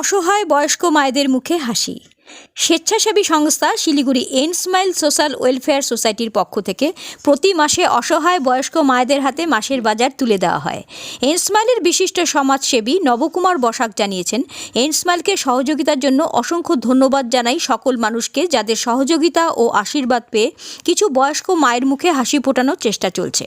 অসহায় বয়স্ক মায়েদের মুখে হাসি। স্বেচ্ছাসেবী সংস্থা Siliguri and smile social welfare সোসাইটির পক্ষ থেকে প্রতি মাসে অসহায় বয়স্ক মায়েদের হাতে মাসের বাজার তুলে দেওয়া হয়। এন স্মাইলের বিশিষ্ট সমাজসেবী নবকুমার বসাক জানিয়েছেন এন স্মাইলকে সহযোগিতার জন্য অসংখ্য ধন্যবাদ জানাই সকল মানুষকে যাদের সহযোগিতা ও আশীর্বাদ পেয়ে কিছু বয়স্ক মায়ের মুখে হাসি ফোটানোর চেষ্টা চলছে।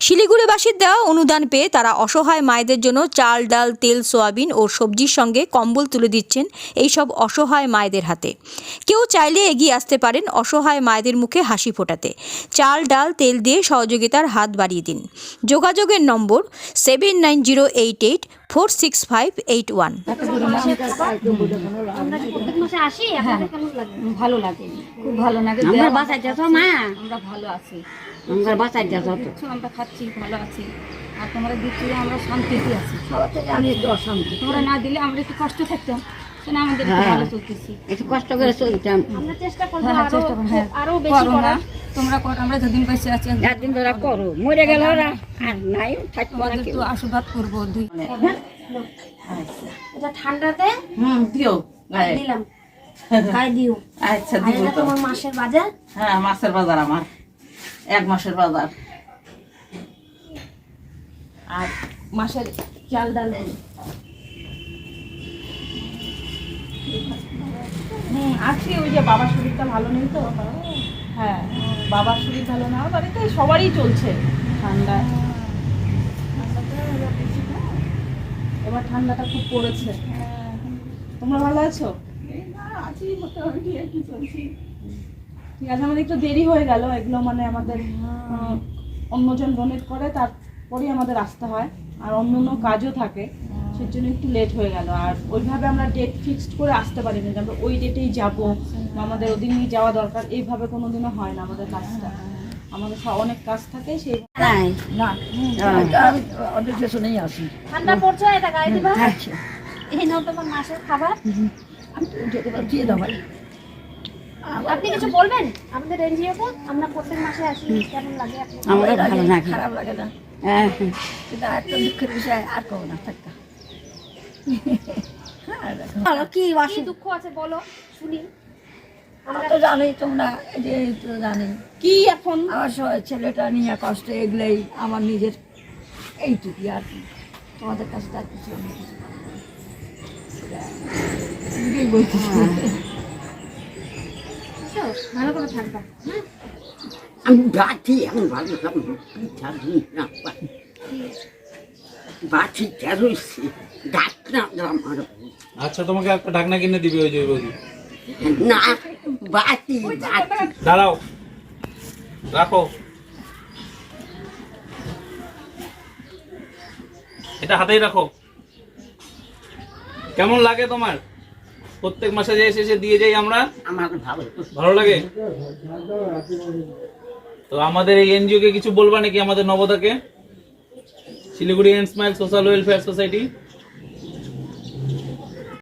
শিলিগুড়িবাসীর দেওয়া অনুদান পেয়ে তারা অসহায় মায়েদের জন্য চাল, ডাল, তেল, সোয়াবিন ও সবজির সঙ্গে কম্বল তুলে দিচ্ছেন এইসব অসহায় মায়েদের হাতে। কেউ চাইলে এগিয়ে আসতে পারেন অসহায় মায়েদের মুখে হাসি ফোটাতে। চাল, ডাল, তেল দিয়ে সহযোগিতার হাত বাড়িয়ে দিন। যোগাযোগের number seven nine zero eight eight four six five eight one আর তোমরা দিচ্ছি আমরা শান্তিতে আছি তো অশান্তি তোমরা না দিলে আমরা একটু কষ্ট থাকতাম। আমাদের হ্যাঁ। ভালো চলতেছি। একটু কষ্ট করে চলতাম। আমরা চেষ্টা করব হ্যাঁ, আরও হ্যাঁ। আরও বেশি করার। তোমরা করো আমরা যেদিন বেঁচে আছি একদিন ধরা করো মরে গেল ওরা। আর নাই থাকব না কেউ। আশীর্বাদ করব দুই এটা ঠান্ডাতে? হুম দিও গায়ে। দিলাম। গায়ে দিও। আচ্ছা তো। তোমার বাজার? হ্যাঁ মাছের বাজার আমার। এক মাসের বাজার। আর মাসের চাল ডাল হুম আজকে ওই যে বাবার শরীরটা ভালো নেই তো। হ্যাঁ বাবার শরীর ভালো না বাড়িতে সবারই চলছে ঠান্ডা। এবার ঠান্ডাটা খুব পড়েছে। তোমরা ভালো আছো? আছি ঠিক আছে আমাদের একটু দেরি হয়ে গেল এগুলো মানে আমাদের অন্যজন ডোনেট করে তারপরে আমাদের আসতে হয়। আর অন্য অন্য কাজও থাকে। সেই জন্য একটু লেট হয়ে গেল। আর ওইভাবে আমরা ডেট ফিক্সড করে আসতে পারিনি। যে আমরা ওই ডেটেই যাব। আমাদের ওদিনই যাওয়া দরকার। এইভাবে কোনোদিনও হয় না আমাদের কাজটা। আমাদের সব- অনেক কাজ থাকে সেই না ওদের পেছনেই আসি। ঠান্ডা পড়ছে এটা গায়ে দিবা? আচ্ছা। এই নাও তোমার মাসের খাবার। আমি দিয়ে দাও ভাই। আপনি কিছু বলবেন? আমাদের এনজিওতে আমরা প্রত্যেক মাসে আসি কেমন লাগে আমাদের ভালো লাগে খারাপ লাগে না। হ্যাঁ কিন্তু একটা দুঃখের বিষয় আর কব না থাকতা কি কি দুঃখ আছে বলো শুনি। আমরা তো জানি তোমরা যে তো জানি কি এখন? আমার ছেলেটা নিয়ে কষ্ট এগুলোই আমার নিজের এইটুকুই আর কি। তোমাদের কাছে তার কিছু? ভালো করে থাকবা হ্যাঁ আমি বাটি আমি ভালো খাব পাই রয়েছে ডাক্তার আমার আচ্ছা তোমাকে একটা ঢাকনা কিনে দিবে ওই যে বৌদি। না বাটি বাটি দাঁড়াও। রাখো। এটা হাতেই রাখো। কেমন লাগে তোমার? প্রত্যেক মাসে যে এসে দিয়ে যাই আমরা? ভালো ভালো লাগে? তো আমাদের এই এনজিও কে কিছু বলবা নাকি আমাদের নবদাকে? Siliguri and smile social welfare society